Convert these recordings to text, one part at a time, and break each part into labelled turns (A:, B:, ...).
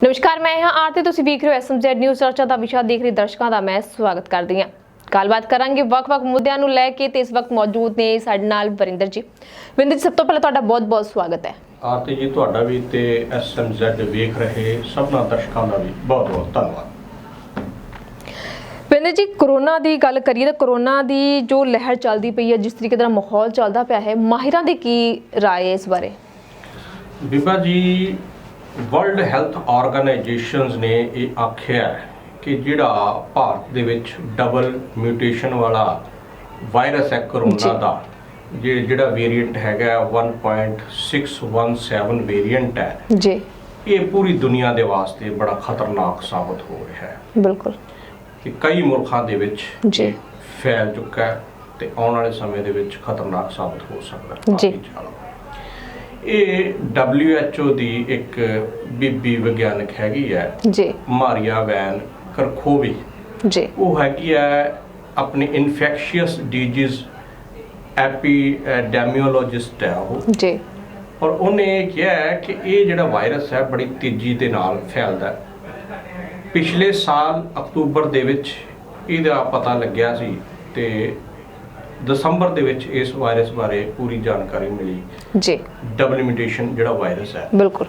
A: ਨਮਸਕਾਰ ਮੈਂ ਹਾਂ ਆਰਤੀ ਤੁਸੀਂ ਵੇਖ ਰਹੇ ਹੋ ਐਸਐਮਜ਼ੈਡ ਨਿਊਜ਼ ਚਰਚਾ ਦਾ ਵਿਸ਼ਾ ਦੇਖ ਰਹੇ ਦਰਸ਼ਕਾਂ ਦਾ ਮੈਂ ਸਵਾਗਤ ਕਰਦੀ ਹਾਂ ਗੱਲਬਾਤ ਕਰਾਂਗੇ ਵੱਖ-ਵੱਖ ਮੁੱਦਿਆਂ ਨੂੰ ਲੈ ਕੇ ਤੇ ਇਸ ਵਕਤ ਮੌਜੂਦ ਨੇ ਸਾਡੇ ਨਾਲ ਵਰਿੰਦਰ ਜੀ ਵਰਿੰਦਰ ਜੀ ਸਭ ਤੋਂ ਪਹਿਲਾਂ ਤੁਹਾਡਾ ਬਹੁਤ-ਬਹੁਤ ਸਵਾਗਤ ਹੈ
B: ਆਰਤੀ ਜੀ ਤੁਹਾਡਾ ਵੀ ਤੇ ਐਸਐਮਜ਼ੈਡ ਵੇਖ ਰਹੇ ਸਭਨਾ ਦਰਸ਼ਕਾਂ ਦਾ ਵੀ ਬਹੁਤ ਬਹੁਤ ਧੰਨਵਾਦ
A: ਵਰਿੰਦਰ ਜੀ ਕਰੋਨਾ ਦੀ ਗੱਲ ਕਰੀਏ ਤਾਂ ਕਰੋਨਾ ਦੀ ਜੋ ਲਹਿਰ ਚੱਲਦੀ ਪਈ ਹੈ ਜਿਸ ਤਰੀਕੇ ਦਾ ਮਾਹੌਲ ਚੱਲਦਾ ਪਿਆ ਹੈ ਮਾਹਿਰਾਂ ਦੀ ਕੀ رائے ਹੈ ਇਸ ਬਾਰੇ
B: ਬੀਬਾ ਜੀ ਵਰਲਡ ਹੈਲਥ ਆਰਗੇਨਾਈਜੇਸ਼ਨਸ ਨੇ ਇਹ ਆਖਿਆ ਕਿ ਜਿਹੜਾ ਭਾਰਤ ਦੇ ਵਿੱਚ ਡਬਲ ਮਿਊਟੇਸ਼ਨ ਵਾਲਾ ਵਾਇਰਸ ਹੈ। ਕਰੋਨਾ ਦਾ ਜਿਹੜਾ ਵੇਰੀਐਂਟ ਹੈਗਾ 1.617 ਵੇਰੀਐਂਟ ਹੈ
A: ਜੀ
B: ਇਹ ਪੂਰੀ ਦੁਨੀਆ ਦੇ ਵਾਸਤੇ ਬੜਾ ਖਤਰਨਾਕ ਸਾਬਤ ਹੋ ਰਿਹਾ ਹੈ
A: ਬਿਲਕੁਲ
B: ਕਿ ਕਈ ਮੁਲਕਾਂ ਦੇ ਵਿੱਚ
A: ਜੀ।
B: ਫੈਲ ਚੁੱਕਾ ਹੈ ਤੇ ਆਉਣ ਵਾਲੇ ਸਮੇਂ ਦੇ ਵਿੱਚ ਖਤਰਨਾਕ ਸਾਬਤ ਹੋ ਸਕਦਾ ਹੈ
A: ਜੀ।
B: ਇਹ WHO ਦੀ ਇੱਕ ਬੀਬੀ ਵਿਗਿਆਨਕ ਹੈਗੀ ਹੈ।
A: ਜੀ।
B: Maria Van Kerkhove.
A: ਜੀ।
B: ਉਹ ਹੈਗੀ ਹੈ ਆਪਣੀ ਇਨਫੈਕਸ਼ੀਅਸ ਡਿਜ਼ੀਜ਼ ਐਪੀਡੈਮੀਓਲੋਜਿਸਟ ਹੈ ਉਹ।
A: ਜੀ।
B: ਔਰ ਉਹਨੇ ਇਹ ਕਿਹਾ ਹੈ ਕਿ ਇਹ ਜਿਹੜਾ ਵਾਇਰਸ ਹੈ ਬੜੀ ਤੇਜ਼ੀ ਦੇ ਨਾਲ ਫੈਲਦਾ ਹੈ। ਪਿਛਲੇ ਸਾਲ ਅਕਤੂਬਰ ਦੇ ਵਿੱਚ ਇਹਦਾ ਪਤਾ ਲੱਗਿਆ ਸੀ ਤੇ ਦਸੰਬਰ ਦੇ ਵਿੱਚ ਇਸ ਵਾਇਰਸ ਬਾਰੇ ਪੂਰੀ ਜਾਣਕਾਰੀ ਮਿਲੀ।
A: ਜੀ।
B: ਡਬਲ ਮਿਊਟੇਸ਼ਨ ਜਿਹੜਾ ਵਾਇਰਸ ਹੈ।
A: ਬਿਲਕੁਲ।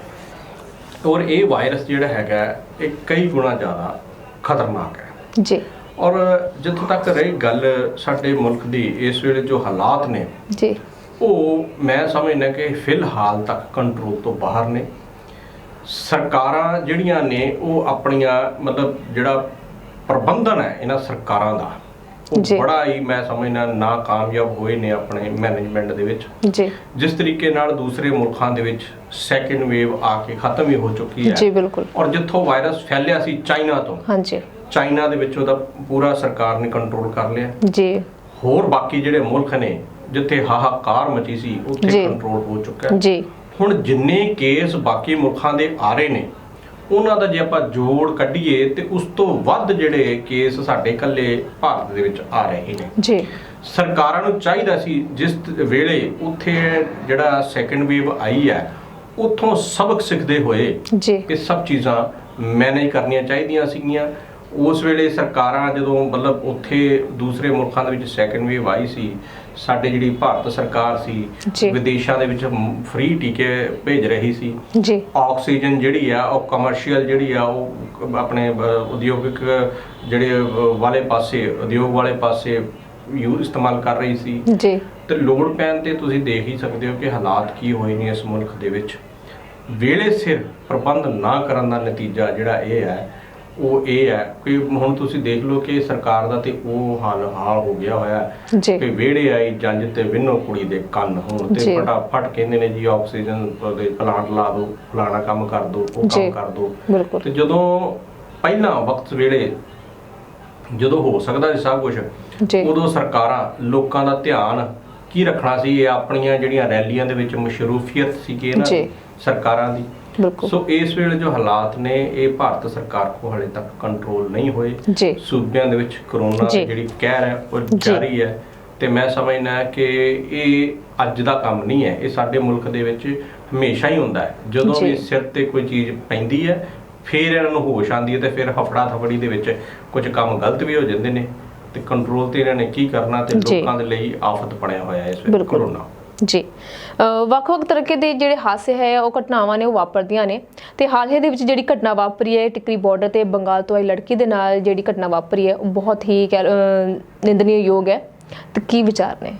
B: ਔਰ ਇਹ ਵਾਇਰਸ ਜਿਹੜਾ ਹੈਗਾ ਇਹ ਕਈ ਗੁਣਾ ਜ਼ਿਆਦਾ ਖਤਰਨਾਕ ਹੈ।
A: ਜੀ।
B: ਔਰ ਜਿੱਥੋਂ ਤੱਕ ਰਹੀ ਗੱਲ ਸਾਡੇ ਮੁਲਕ ਦੀ ਇਸ ਵੇਲੇ ਜੋ ਹਾਲਾਤ ਨੇ
A: ਜੀ।
B: ਉਹ ਮੈਂ ਸਮਝਦਾ ਕਿ ਫਿਲਹਾਲ ਤੱਕ ਕੰਟਰੋਲ ਤੋਂ ਬਾਹਰ ਨੇ। ਸਰਕਾਰਾਂ ਜਿਹੜੀਆਂ ਨੇ ਉਹ ਆਪਣੀਆਂ ਮਤਲਬ ਜਿਹੜਾ ਪ੍ਰਬੰਧਨ ਹੈ ਇਹਨਾਂ ਸਰਕਾਰਾਂ ਦਾ। ਉਹ ਬੜਾ ਹੀ ਮੈਂ ਸਮਝਦਾ ਨਾਕਾਮਯਾਬ ਹੋਏ ਨੇ ਆਪਣੇ ਮੈਨੇਜਮੈਂਟ ਦੇ ਵਿੱਚ।
A: ਜੀ।
B: ਜਿਸ ਤਰੀਕੇ ਨਾਲ ਦੂਸਰੇ ਮੁਲਕਾਂ ਦੇ ਵਿੱਚ ਸੈਕੰਡ ਵੇਵ ਆ ਕੇ ਖਤਮ ਹੀ ਹੋ ਚੁੱਕੀ ਹੈ।
A: ਜੀ ਬਿਲਕੁਲ।
B: ਔਰ ਜਿੱਥੋਂ ਵਾਇਰਸ ਫੈਲਿਆ ਸੀ ਚਾਈਨਾ ਤੋਂ
A: ਹਾਂਜੀ।
B: ਚਾਈਨਾ ਦੇ ਵਿੱਚ ਉਹਦਾ ਪੂਰਾ ਸਰਕਾਰ ਨੇ ਕੰਟਰੋਲ ਕਰ ਲਿਆ।
A: ਜੀ।
B: ਹੋਰ ਬਾਕੀ ਜਿਹੜੇ ਮੁਲਕ ਨੇ ਜਿੱਥੇ ਹਾਹਾਕਾਰ ਮਚੀ ਸੀ ਉੱਥੇ। ਕੰਟਰੋਲ ਹੋ ਚੁੱਕਾ ਹੈ।
A: ਜੀ।
B: ਹੁਣ ਜਿੰਨੇ ਕੇਸ ਬਾਕੀ ਮੁਲਕਾਂ ਦੇ ਆ ਰਹੇ ਨੇ ਉਹਨਾਂ ਦਾ ਜੇ ਆਪਾਂ ਜੋੜ ਕੱਢੀਏ ਤੇ ਉਸ ਤੋਂ ਵੱਧ ਜਿਹੜੇ ਕੇਸ ਸਾਡੇ ਇਕੱਲੇ ਭਾਰਤ ਦੇ ਵਿੱਚ ਆ ਰਹੇ ਨੇ।
A: ਜੀ।
B: ਸਰਕਾਰਾਂ ਨੂੰ ਚਾਹੀਦਾ ਸੀ ਜਿਸ ਵੇਲੇ ਉੱਥੇ ਜਿਹੜਾ ਸੈਕੰਡ ਵੇਵ ਆਈ ਹੈ ਉੱਥੋਂ ਸਬਕ ਸਿੱਖਦੇ ਹੋਏ
A: ਜੀ।
B: ਇਹ ਸਭ ਚੀਜ਼ਾਂ ਮੈਨੇਜ ਕਰਨੀਆਂ ਚਾਹੀਦੀਆਂ ਸੀਗੀਆਂ। ਉਸ ਵੇਲੇ ਸਰਕਾਰਾਂ ਜਦੋਂ ਮਤਲਬ ਉੱਥੇ ਦੂਸਰੇ ਮੁਲਕਾਂ ਦੇ ਵਿੱਚ ਸੈਕੰਡ ਵੇਵ ਆਈ ਸੀ ਸਾਡੇ ਜਿਹੜੀ ਭਾਰਤ ਸਰਕਾਰ। ਸੀ ਵਿਦੇਸ਼ਾਂ ਦੇ ਵਿੱਚ ਫ੍ਰੀ ਟੀਕੇ ਭੇਜ ਰਹੀ ਸੀ।
A: ਜੀ।
B: ਆਕਸੀਜਨ ਜਿਹੜੀ ਆ ਉਹ ਕਮਰਸ਼ੀਅਲ ਜਿਹੜੀ ਆ ਉਹ ਆਪਣੇ ਉਦਯੋਗਿਕ ਜਿਹੜੇ ਵਾਲੇ ਪਾਸੇ ਉਦਯੋਗ ਵਾਲੇ ਪਾਸੇ ਯੂ ਇਸਤੇਮਾਲ ਕਰ ਰਹੀ ਸੀ।
A: ਜੀ।
B: ਤੇ ਲੋੜ ਪੈਣ ਤੇ ਤੁਸੀਂ ਦੇਖ ਹੀ ਸਕਦੇ ਹੋ ਕਿ ਹਾਲਾਤ ਕੀ ਹੋਏ ਨੇ ਇਸ ਮੁਲਕ ਦੇ ਵਿੱਚ। ਵੇਲੇ ਸਿਰ ਪ੍ਰਬੰਧ ਨਾ ਕਰਨ ਦਾ ਨਤੀਜਾ ਜਿਹੜਾ ਇਹ ਹੈ ਉਹ ਇਹ ਹੈ ਕਿ ਹੁਣ ਤੁਸੀਂ ਦੇਖ ਲਓ ਕਿ ਸਰਕਾਰ ਦਾ ਤੇ ਉਹ ਹਾਲ ਹਾਲ ਹੋ ਗਿਆ ਹੋਇਆ
A: ਜੀ
B: ਕਿ ਵਿਹੜੇ ਆਈ ਜੰਜ ਤੇ ਵਿੰਨੋ ਕੁੜੀ ਦੇ ਕੰਨ ਹੋਣ
A: ਜੀ।
B: ਤੇ ਫਟਾਫਟ ਕਹਿੰਦੇ ਨੇ ਜੀ ਆਕਸੀਜਨ ਦੇ ਪਲਾਂਟ ਲਾ ਦਿਓ ਫਲਾਣਾ ਕੰਮ ਕਰ ਦਿਓ ਉਹ
A: ਜੀ।
B: ਕੰਮ ਕਰ ਦਿਓ
A: ਬਿਲਕੁਲ
B: ਤੇ ਜਦੋਂ ਪਹਿਲਾਂ ਵਕਤ ਵੇਲੇ ਜਦੋਂ ਹੋ ਸਕਦਾ ਸੀ ਸਭ ਕੁਝ
A: ਜੀ
B: ਉਦੋਂ ਸਰਕਾਰਾਂ ਲੋਕਾਂ ਦਾ ਧਿਆਨ ਕੀ ਰੱਖਣਾ ਸੀ ਇਹ ਆਪਣੀਆਂ ਜਿਹੜੀਆਂ ਰੈਲੀਆਂ ਦੇ ਵਿੱਚ ਮਸ਼ਰੂਫੀਅਤ ਸੀਗੀ ਨਾ
A: ਜੀ।
B: ਸਰਕਾਰਾਂ ਦੀ
A: ਬਿਲਕੁਲ
B: ਸੋ ਇਸ ਵੇਲੇ ਜੋ ਹਾਲਾਤ ਨੇ ਇਹ ਭਾਰਤ ਸਰਕਾਰ ਕੋ ਹਲੇ ਤੱਕ ਕੰਟਰੋਲ ਨਹੀਂ ਹੋਏ ਸੂਬਿਆਂ ਦੇ ਵਿੱਚ ਕਰੋਨਾ। ਦੀ ਜਿਹੜੀ ਕਹਿਰ ਹੈ ਉਹ। ਜਾਰੀ ਹੈ ਤੇ ਮੈਂ ਸਮਝਦਾ ਕਿ ਇਹ ਅੱਜ ਦਾ ਕੰਮ ਨਹੀਂ ਹੈ ਇਹ ਸਾਡੇ ਮੁਲਕ ਦੇ ਵਿੱਚ ਹਮੇਸ਼ਾ ਹੀ ਹੁੰਦਾ ਹੈ ਜਦੋਂ। ਵੀ ਸਿਰ ਤੇ ਕੋਈ ਚੀਜ਼ ਪੈਂਦੀ ਹੈ ਫਿਰ ਇਹਨਾਂ ਨੂੰ ਹੋਸ਼ ਆਉਂਦੀ ਹੈ ਤੇ ਫਿਰ ਹਫੜਾ ਥਫੜੀ ਦੇ ਵਿੱਚ ਕੁਝ ਕੰਮ ਗਲਤ ਵੀ ਹੋ ਜਾਂਦੇ ਨੇ ਤੇ ਕੰਟਰੋਲ ਤੇ ਇਹਨਾਂ ਨੇ ਕੀ ਕਰਨਾ ਤੇ। ਲੋਕਾਂ ਦੇ ਲਈ ਆਫਤ ਬਣਿਆ ਹੋਇਆ ਹੈ ਇਸ ਵੇਲੇ। ਕਰੋਨਾ
A: ਜੀ। ਵੱਖ-ਵੱਖ ਤਰ੍ਹਾਂ ਦੇ ਜਿਹੜੇ ਹਾਦਸੇ ਹੈ ਉਹ ਘਟਨਾਵਾਂ ਨੇ ਉਹ ਵਾਪਰਦੀਆਂ ਨੇ। ਤੇ ਹਾਲ ਹੀ ਦੇ ਵਿੱਚ ਜਿਹੜੀ ਘਟਨਾ ਵਾਪਰੀ ਹੈ ਟਿਕਰੀ ਬਾਰਡਰ ਤੇ ਬੰਗਾਲ ਤੋਂ ਆਈ ਲੜਕੀ ਦੇ ਨਾਲ ਜਿਹੜੀ ਘਟਨਾ ਵਾਪਰੀ ਹੈ ਉਹ ਬਹੁਤ ਹੀ ਅ, ਨਿੰਦਣਯੋਗ ਹੈ। ਤੇ ਕੀ ਵਿਚਾਰ ਨੇ?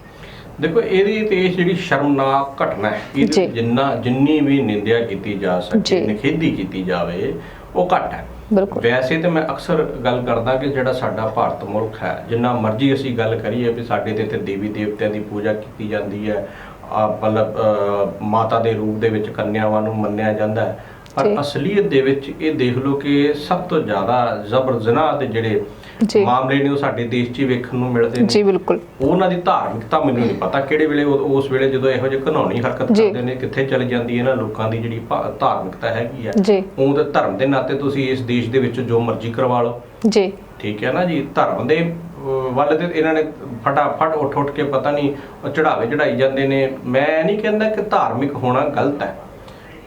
B: ਦੇਖੋ ਇਹਦੀ ਤੇ ਜਿਹੜੀ ਸ਼ਰਮਨਾਕ ਘਟਨਾ ਹੈ। ਇਹਦੀ ਜਿੰਨਾ ਜਿੰਨੀ ਵੀ ਨਿੰਦਿਆ ਕੀਤੀ ਜਾ। ਸਕੇ ਨਿਖੇਧੀ ਕੀਤੀ ਜਾਵੇ ਉਹ ਘੱਟ ਹੈ।
A: ਬਿਲਕੁਲ।
B: ਵੈਸੇ ਤੇ ਮੈਂ ਅਕਸਰ ਗੱਲ ਕਰਦਾ ਕਿ ਜਿਹੜਾ ਸਾਡਾ ਭਾਰਤ ਮੁਲਕ ਹੈ ਜਿੰਨਾ ਮਰਜ਼ੀ ਅਸੀਂ ਗੱਲ ਕਰੀਏ ਵੀ ਸਾਡੇ ਤੇ ਤੇ ਦੇਵੀ ਦੇਵਤਿਆਂ ਦੀ ਪੂਜਾ ਕੀਤੀ ਜਾਂਦੀ ਹੈ ਮਤਲਬ ਮਾਤਾ ਦੇ ਰੂਪ ਦੇ ਵਿੱਚ ਕੰਨਿਆਵਾਂ ਨੂੰ ਮੰਨਿਆ ਜਾਂਦਾ ਹੈ। ਪਰ। ਅਸਲੀਅਤ ਦੇ ਵਿੱਚ ਇਹ ਦੇਖ ਲਓ ਕਿ ਸਭ ਤੋਂ ਜ਼ਿਆਦਾ ਜ਼ਬਰ ਜ਼ਨਾਹ ਦੇ ਜਿਹੜੇ। ਮਾਮਲੇ ਨੇ ਉਹ ਸਾਡੇ ਦੇਸ਼ 'ਚ ਹੀ ਵੇਖਣ ਨੂੰ ਮਿਲਦੇ ਨੇ।
A: ਜੀ ਬਿਲਕੁਲ।
B: ਉਹਨਾਂ ਦੀ ਧਾਰਮਿਕਤਾ ਮੈਨੂੰ ਨਹੀਂ ਪਤਾ ਕਿਹੜੇ ਵੇਲੇ ਉਸ ਵੇਲੇ ਜਦੋਂ ਇਹੋ ਜਿਹੇ ਘਨੌਣੀ ਹਰਕਤ। ਕਰਦੇ ਨੇ ਕਿੱਥੇ ਚਲ ਜਾਂਦੀ ਹੈ ਨਾ ਲੋਕਾਂ ਦੀ ਜਿਹੜੀ ਧਾਰਮਿਕਤਾ ਹੈਗੀ ਆ ਉਹ ਤੇ ਧਰਮ ਦੇ ਨਾਤੇ ਤੁਸੀਂ ਇਸ ਦੇਸ਼ ਦੇ ਵਿੱਚ ਜੋ ਮਰਜ਼ੀ ਕਰਵਾ ਲਓ।
A: ਜੀ।
B: ਠੀਕ ਹੈ ਨਾ ਜੀ? ਧਰਮ ਦੇ ਵੱਲ ਤੇ ਇਹਨਾਂ ਨੇ ਫਟਾਫਟ ਉੱਠ ਉੱਠ ਕੇ ਪਤਾ ਨਹੀਂ ਉਹ ਚੜਾਵੇ ਚੜਾਈ ਜਾਂਦੇ ਨੇ। ਮੈਂ ਨਹੀਂ ਕਹਿੰਦਾ ਕਿ ਧਾਰਮਿਕ ਹੋਣਾ ਗਲਤ ਹੈ